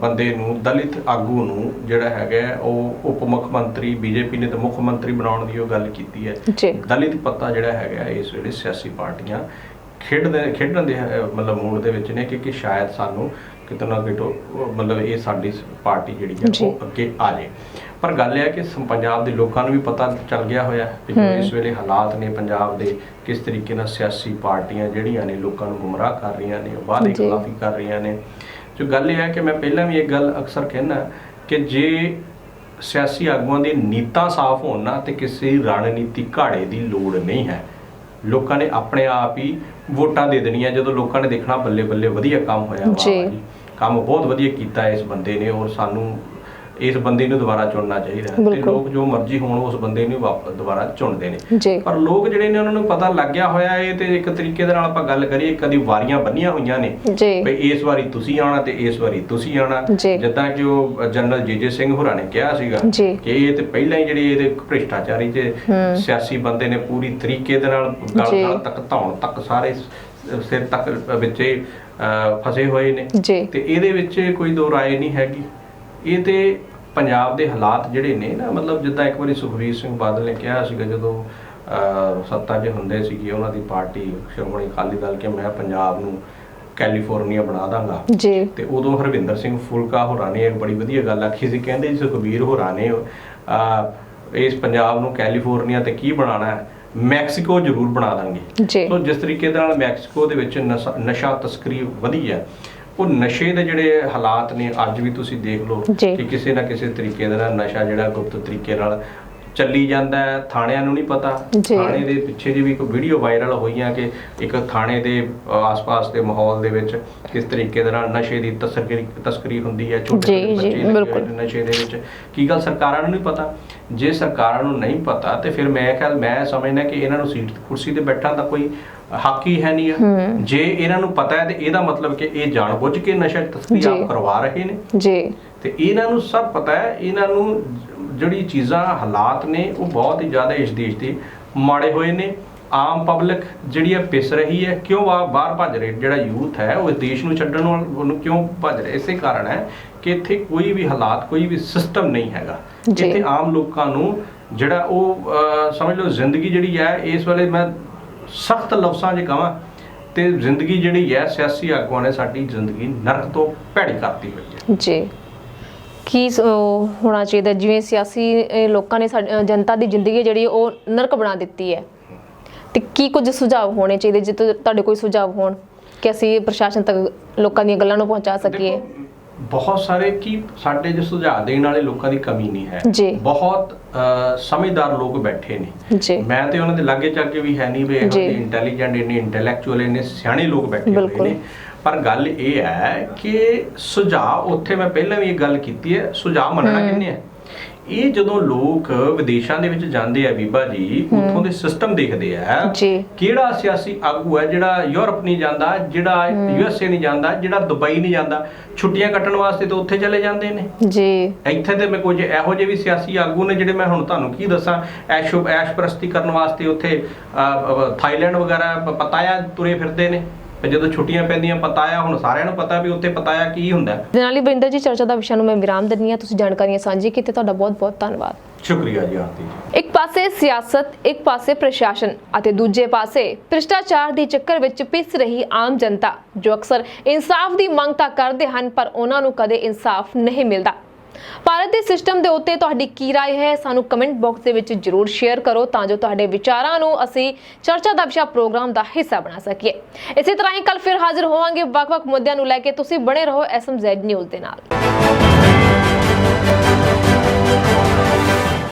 B: ਬੰਦੇ ਨੂੰ ਦਲਿਤ ਆਗੂ ਨੂੰ ਜਿਹੜਾ ਹੈਗਾ ਉਹ ਉਪ ਮੁੱਖ ਮੰਤਰੀ ਬੀਜੇਪੀ ਨੇ ਤਾਂ ਮੁੱਖ ਮੰਤਰੀ ਬਣਾਉਣ ਦੀ ਉਹ ਗੱਲ ਕੀਤੀ ਹੈ। ਦਲਿਤ ਪੱਤਾ ਜਿਹੜਾ ਹੈਗਾ ਇਸ ਵੇਲੇ ਸਿਆਸੀ ਪਾਰਟੀਆਂ ਖੇਡਦੇ ਖੇਡਣ ਦੇ ਮਤਲਬ ਮੂਡ ਦੇ ਵਿੱਚ ਨੇ ਕਿ ਕਿ ਸ਼ਾਇਦ ਸਾਨੂੰ ਕਿਤੇ ਨਾ ਕਿਤੇ ਮਤਲਬ ਇਹ ਸਾਡੀ ਪਾਰਟੀ ਜਿਹੜੀ ਹੈ। ਉਹ ਅੱਗੇ ਆ ਜਾਏ। ਪਰ ਗੱਲ ਇਹ ਹੈ ਕਿ ਪੰਜਾਬ ਦੇ ਲੋਕਾਂ ਨੂੰ ਵੀ ਪਤਾ ਚੱਲ ਗਿਆ ਹੋਇਆ ਹੈ ਕਿ ਜੋ। ਇਸ ਵੇਲੇ ਹਾਲਾਤ ਨੇ ਪੰਜਾਬ ਦੇ ਕਿਸ ਤਰੀਕੇ ਨਾਲ ਸਿਆਸੀ ਪਾਰਟੀਆਂ ਜਿਹੜੀਆਂ ਨੇ ਲੋਕਾਂ ਨੂੰ ਗੁੰਮਰਾਹ ਕਰ ਰਹੀਆਂ ਨੇ ਵਾਅਦੇ। ਖਿਲਾਫੀ ਕਰ ਰਹੀਆਂ ਨੇ ਜੋ ਗੱਲ ਇਹ ਹੈ ਕਿ ਮੈਂ ਪਹਿਲਾਂ ਵੀ ਇਹ ਗੱਲ ਅਕਸਰ ਕਹਿੰਦਾ ਕਿ ਜੇ ਸਿਆਸੀ ਆਗੂਆਂ ਦੀ ਨੀਤਾਂ ਸਾਫ਼ ਹੋਣ ਨਾ ਤੇ ਕਿਸੇ ਰਣਨੀਤੀ ਘਾੜੇ ਦੀ ਲੋੜ ਨਹੀਂ ਹੈ ਲੋਕਾਂ ਨੇ ਆਪਣੇ ਆਪ ਹੀ ਵੋਟਾਂ ਦੇ ਦੇਣੀਆਂ ਜਦੋਂ ਲੋਕਾਂ ਨੇ ਦੇਖਣਾ ਬੱਲੇ ਬੱਲੇ ਵਧੀਆ ਕੰਮ ਹੋਇਆ ਵਾਹ
A: ਜੀ।
B: ਜੀ ਕੰਮ ਬਹੁਤ ਵਧੀਆ ਕੀਤਾ ਇਸ ਬੰਦੇ ਨੇ ਔਰ ਸਾਨੂੰ ਇਸ ਬੰਦੇ ਨੂੰ ਦੁਬਾਰਾ ਚੁਣਨਾ ਚਾਹੀਦਾ ਹੈ ਤੇ। ਲੋਕ ਜੋ ਮਰਜ਼ੀ ਹੋਣ ਉਸ ਬੰਦੇ ਨੂੰ ਵਾਪਸ ਦੁਬਾਰਾ ਚੁਣਦੇ ਨੇ ਪਰ ਲੋਕ ਜਿਹੜੇ ਨੇ ਉਹਨਾਂ ਨੂੰ ਪਤਾ ਲੱਗ ਗਿਆ ਹੋਇਆ ਇਹ ਤੇ ਇੱਕ ਤਰੀਕੇ ਦੇ ਨਾਲ ਆਪਾਂ ਗੱਲ ਕਰੀਏ ਕਦੀ ਵਾਰੀਆਂ ਬੰਨੀਆਂ ਹੋਈਆਂ ਨੇ ਵੀ ਇਸ ਵਾਰੀ ਤੁਸੀਂ ਆਣਾ ਤੇ ਇਸ ਵਾਰੀ ਤੁਸੀਂ ਆਣਾ। ਜਿੱਦਾਂ ਕਿ ਉਹ ਜਨਰਲ ਜੀਜੇ ਸਿੰਘ ਹੋਰਾਂ ਨੇ ਕਿਹਾ ਸੀਗਾ। ਕਿ ਇਹ ਤੇ ਪਹਿਲਾਂ ਹੀ ਜਿਹੜੀ ਇਹਦੇ ਭ੍ਰਿਸ਼ਟਾਚਾਰੀ ਤੇ। ਸਿਆਸੀ ਬੰਦੇ ਨੇ ਪੂਰੀ ਤਰੀਕੇ ਦੇ ਨਾਲ ਗਲ। ਗਲ ਤੱਕ ਧੌਣ ਤੱਕ ਸਾਰੇ ਸਿਰ ਤੱਕ ਵਿੱਚ ਫਸੇ ਹੋਏ ਨੇ ਤੇ ਇਹਦੇ ਵਿੱਚ ਕੋਈ ਦੋ ਰਾਏ ਨਹੀਂ ਹੈਗੀ ਇਹ ਤੇ ਪੰਜਾਬ ਦੇ ਹਾਲਾਤ ਜਿਹੜੇ ਨੇ ਨਾ ਮਤਲਬ ਜਿੱਦਾਂ ਇੱਕ ਵਾਰੀ ਸੁਖਬੀਰ ਸਿੰਘ ਬਾਦਲ ਨੇ ਕਿਹਾ ਸੀਗਾ ਜਦੋਂ ਸੱਤਾ 'ਚ ਹੁੰਦੇ ਸੀਗੇ ਉਹਨਾਂ ਦੀ ਪਾਰਟੀ ਸ਼੍ਰੋਮਣੀ ਅਕਾਲੀ ਦਲ ਕਿ ਮੈਂ ਪੰਜਾਬ ਨੂੰ ਕੈਲੀਫੋਰਨੀਆ ਬਣਾ ਦਾਂਗਾ।
A: ਜੀ।
B: ਤੇ ਉਦੋਂ ਹਰਵਿੰਦਰ ਸਿੰਘ ਫੁਲਕਾ ਹੋਰਾਂ ਨੇ ਇੱਕ ਬੜੀ ਵਧੀਆ ਗੱਲ ਆਖੀ ਸੀ ਕਹਿੰਦੇ ਜੀ ਸੁਖਬੀਰ ਹੋਰਾਂ ਨੇ ਆ ਇਸ ਪੰਜਾਬ ਨੂੰ ਕੈਲੀਫੋਰਨੀਆ ਤੇ ਕੀ ਬਣਾਉਣਾ ਹੈ? ਮੈਕਸੀਕੋ ਜ਼ਰੂਰ ਬਣਾ ਦਾਂਗੇ। ਸੋ ਜਿਸ ਤਰੀਕੇ ਦੇ ਨਾਲ ਮੈਕਸੀਕੋ ਦੇ ਵਿੱਚ ਨਸ਼ਾ- ਨਸ਼ਾ ਤਸਕਰੀ ਵਧੀ ਹੈ ਉਹ ਨਸ਼ੇ ਦੇ ਜਿਹੜੇ ਹਾਲਾਤ ਨੇ ਅੱਜ ਵੀ ਤੁਸੀਂ ਦੇਖ ਲਓ। ਕਿ ਕਿਸੇ ਨਾ ਕਿਸੇ ਤਰੀਕੇ ਦੇ ਨਾਲ ਨਸ਼ਾ ਜਿਹੜਾ ਗੁਪਤ ਤਰੀਕੇ ਨਾਲ ਚੱਲੀ ਜਾਂਦਾ ਹੈ। ਥਾਣਿਆਂ ਨੂੰ ਨਹੀਂ ਪਤਾ। ਥਾਣੇ ਦੇ ਪਿੱਛੇ ਜੀ ਵੀ ਕੋਈ ਵੀਡੀਓ ਵਾਇਰਲ ਹੋਈਆਂ ਕਿ ਇੱਕ ਥਾਣੇ ਦੇ ਆਸ-ਪਾਸ ਦੇ ਮਾਹੌਲ ਦੇ ਵਿੱਚ ਕਿਸ ਤਰੀਕੇ ਦੇ ਨਾਲ ਨਸ਼ੇ ਦੀ ਤਸਕਰੀ ਤਸਕਰੀ ਹੁੰਦੀ ਹੈ ਛੋਟੇ ਬੱਚੇ ਨਸ਼ੇ ਦੇ ਵਿੱਚ। ਕੀ ਗੱਲ ਸਰਕਾਰਾਂ ਨੂੰ ਨਹੀਂ ਪਤਾ? ਜੇ ਸਰਕਾਰਾਂ ਨੂੰ ਨਹੀਂ ਪਤਾ ਤੇ ਫਿਰ ਮੈਂ ਖਿਆਲ ਮੈਂ ਸਮਝਦਾ ਕਿ ਇਹਨਾਂ ਨੂੰ ਸੀਟ ਕੁਰਸੀ ਤੇ ਬੈਠਣ ਦਾ ਕੋਈ ਹੱਕ ਹੀ ਹੈ ਨਹੀਂ ਆ। ਜੇ ਇਹਨਾਂ ਨੂੰ ਪਤਾ ਹੈ ਤੇ ਇਹਦਾ ਮਤਲਬ ਕਿ ਇਹ ਜਾਣਬੁੱਝ ਕੇ ਨਸ਼ਾ ਤਸਕਰੀ। ਆਪ ਕਰਵਾ ਰਹੇ ਨੇ।
A: ਜੀ।
B: ਤੇ ਇਹਨਾਂ ਨੂੰ ਸਭ ਪਤਾ ਹੈ ਇਹਨਾਂ ਨੂੰ ਜਿਹੜੀ ਚੀਜ਼ਾਂ ਹਾਲਾਤ ਨੇ ਉਹ ਬਹੁਤ ਹੀ ਜ਼ਿਆਦਾ ਇਸ ਦੇਸ਼ ਦੇ ਮਾੜੇ ਹੋਏ ਨੇ। ਆਮ ਪਬਲਿਕ ਜਿਹੜੀ ਹੈ ਪਿਸ ਰਹੀ ਹੈ ਕਿਉਂ ਬਾ- ਬਾਹਰ ਭੱਜ ਰਹੇ? ਜਿਹੜਾ ਯੂਥ ਹੈ ਉਹ ਇਸ ਦੇਸ਼ ਨੂੰ ਛੱਡਣ ਉਹਨੂੰ ਕਿਉਂ ਭੱਜ ਰਿਹਾ? ਇਸੇ ਕਾਰਨ ਹੈ ਕਿ ਇੱਥੇ ਕੋਈ ਵੀ ਹਾਲਾਤ ਕੋਈ ਵੀ ਸਿਸਟਮ ਨਹੀਂ ਹੈਗਾ।
A: ਜੀ।
B: ਇੱਥੇ ਆਮ ਲੋਕਾਂ ਨੂੰ ਜਿਹੜਾ ਉਹ ਸਮਝ ਲਓ ਜ਼ਿੰਦਗੀ ਜਿਹੜੀ ਹੈ ਇਸ ਵੇਲੇ ਮੈਂ ਸਖਤ ਲਫ਼ਜ਼ਾਂ 'ਚ ਕਹਾਂ ਤੇ ਜ਼ਿੰਦਗੀ ਜਿਹੜੀ ਹੈ ਸਿਆਸੀ ਆਗੂਆਂ ਨੇ ਸਾਡੀ ਜ਼ਿੰਦਗੀ ਨਰਕ ਤੋਂ ਭੈੜੀ ਕਰਤੀ ਹੋਈ ਹੈ।
A: ਜੀ। ਕੀ ਹੋਣਾ ਚਾਹੀਦਾ? ਜਿਵੇਂ ਸਿਆਸੀ ਲੋਕਾਂ ਨੇ ਜਨਤਾ ਦੀ ਜ਼ਿੰਦਗੀ ਜਿਹੜੀ ਉਹ ਨਰਕ ਬਣਾ ਦਿੱਤੀ ਹੈ। ਤੇ ਕੀ ਕੁਝ ਸੁਝਾਅ ਹੋਣੇ ਚਾਹੀਦੇ? ਜੇ ਤੁਹਾਡੇ ਕੋਈ ਸੁਝਾਅ ਹੋਣ ਕਿ ਅਸੀਂ ਪ੍ਰਸ਼ਾਸਨ ਤੱਕ ਲੋਕਾਂ ਦੀਆਂ ਗੱਲਾਂ ਨੂੰ ਪਹੁੰਚਾ ਸਕੀਏ?
B: ਬਹੁਤ ਸਾਰੇ ਕੀ ਸਾਡੇ ਜੋ ਸੁਝਾਅ ਦੇਣ ਵਾਲੇ ਲੋਕਾਂ ਦੀ ਕਮੀ ਨਹੀਂ ਹੈ
A: ਜੀ।
B: ਬਹੁਤ ਸਮਝਦਾਰ ਲੋਕ ਬੈਠੇ ਨੇ
A: ਜੀ
B: ਮੈਂ ਤੇ ਉਹਨਾਂ ਦੇ ਲਾਗੇ ਚੱਕ ਕੇ ਵੀ ਹੈ ਨਹੀਂ ਵੀ ਇਹੋ
A: ਜੀ।
B: ਇੰਟੈਲੀਜੈਂਟ ਇੰਨੇ ਇੰਟੈਲੈਕਚੁਅਲ ਇੰਨੇ ਸਿਆਣੇ ਲੋਕ ਬੈਠੇ ਹੋਏ। ਨੇ ਪਰ ਗੱਲ ਇਹ ਹੈ ਕਿ ਸੁਝਾਅ ਉੱਥੇ ਮੈਂ ਪਹਿਲਾਂ ਵੀ ਇਹ ਗੱਲ ਕੀਤੀ ਹੈ ਸੁਝਾਅ ਮੰਨਣਾ ਕਿੰਨੇ ਹੈ ਇਹ ਜਦੋਂ ਲੋਕ ਵਿਦੇਸ਼ਾਂ ਦੇ ਵਿੱਚ ਜਾਂਦੇ ਆ ਬੀਬਾ ਜੀ ਉੱਥੋਂ ਦੇ ਸਿਸਟਮ ਦੇਖਦੇ ਆ।
A: ਜੀ।
B: ਕਿਹੜਾ ਸਿਆਸੀ ਆਗੂ ਹੈ ਜਿਹੜਾ ਯੂਰਪ ਨਹੀਂ ਜਾਂਦਾ ਜਿਹੜਾ ਯੂਐਸਏ ਨਹੀਂ ਜਾਂਦਾ ਜਿਹੜਾ ਦੁਬਈ ਨਹੀਂ ਜਾਂਦਾ? ਛੁੱਟੀਆਂ ਕੱਟਣ ਵਾਸਤੇ ਤਾਂ ਉੱਥੇ ਚਲੇ ਜਾਂਦੇ ਨੇ।
A: ਜੀ।
B: ਇੱਥੇ ਤੇ ਮੈਂ ਕੁਝ ਇਹੋ ਜਿਹੇ ਵੀ ਸਿਆਸੀ ਆਗੂ ਨੇ ਜਿਹੜੇ ਮੈਂ ਹੁਣ ਤੁਹਾਨੂੰ ਕੀ ਦੱਸਾਂ ਐਸ਼ੋ ਐਸ਼ ਪ੍ਰਸਤੀ ਕਰਨ ਵਾਸਤੇ ਉੱਥੇ ਥਾਈਲੈਂਡ ਵਗੈਰਾ ਪ- ਪਤਾਇਆ ਤੁਰੇ ਫਿਰਦੇ ਨੇ। ਜਦੋਂ ਛੁੱਟੀਆਂ ਪੈਂਦੀਆਂ ਪਤਾਇਆ ਹੁਣ ਸਾਰਿਆਂ ਨੂੰ ਪਤਾ ਵੀ ਉੱਥੇ ਪਤਾਇਆ ਕੀ ਹੁੰਦਾ।
A: ਦੇ ਨਾਲ ਹੀ ਵਰਿੰਦਰ ਜੀ ਚਰਚਾ ਦਾ ਵਿਸ਼ਾ ਨੂੰ ਮੈਂ ਵਿਰਾਮ ਦਿੰਦੀ ਹਾਂ। ਤੁਸੀਂ ਜਾਣਕਾਰੀਆਂ ਸਾਂਝੀ ਕੀਤੀ ਤੁਹਾਡਾ ਬਹੁਤ ਬਹੁਤ ਧੰਨਵਾਦ।
B: ਸ਼ੁਕਰੀਆ ਜੀ ਆਰਤੀ ਜੀ।
A: ਇੱਕ ਪਾਸੇ ਸਿਆਸਤ ਇੱਕ ਪਾਸੇ ਪ੍ਰਸ਼ਾਸਨ ਅਤੇ ਦੂਜੇ ਪਾਸੇ ਭ੍ਰਿਸ਼ਟਾਚਾਰ ਦੇ ਚੱਕਰ ਵਿੱਚ ਪਿਸ ਰਹੀ ਆਮ ਜਨਤਾ ਜੋ ਅਕਸਰ ਇਨਸਾਫ ਦੀ ਮੰਗ ਤਾਂ ਕਰਦੇ ਹਨ ਪਰ ਉਹਨਾਂ ਨੂੰ ਕਦੇ ਇਨਸਾਫ ਨਹੀਂ ਮਿਲਦਾ। ਭਾਰਤ ਦੇ ਸਿਸਟਮ ਦੇ ਉੱਤੇ ਤੁਹਾਡੀ ਕੀ رائے ਹੈ ਸਾਨੂੰ ਕਮੈਂਟ ਬਾਕਸ ਦੇ ਵਿੱਚ ਜਰੂਰ ਸ਼ੇਅਰ ਕਰੋ ਤਾਂ ਜੋ ਤੁਹਾਡੇ ਵਿਚਾਰਾਂ ਨੂੰ ਅਸੀਂ ਚਰਚਾ ਦਾ ਵਿਸ਼ਾ ਪ੍ਰੋਗਰਾਮ ਦਾ ਹਿੱਸਾ ਬਣਾ ਸਕੀਏ ਇਸੇ ਤਰ੍ਹਾਂ ਹੀ ਕੱਲ ਫਿਰ ਹਾਜ਼ਰ ਹੋਵਾਂਗੇ ਵੱਖ-ਵੱਖ ਮੁੱਦਿਆਂ ਨੂੰ ਲੈ ਕੇ ਤੁਸੀਂ ਬਣੇ ਰਹੋ ਐਸਐਮਜ਼ੈਡ ਨਿਊਜ਼ ਦੇ ਨਾਲ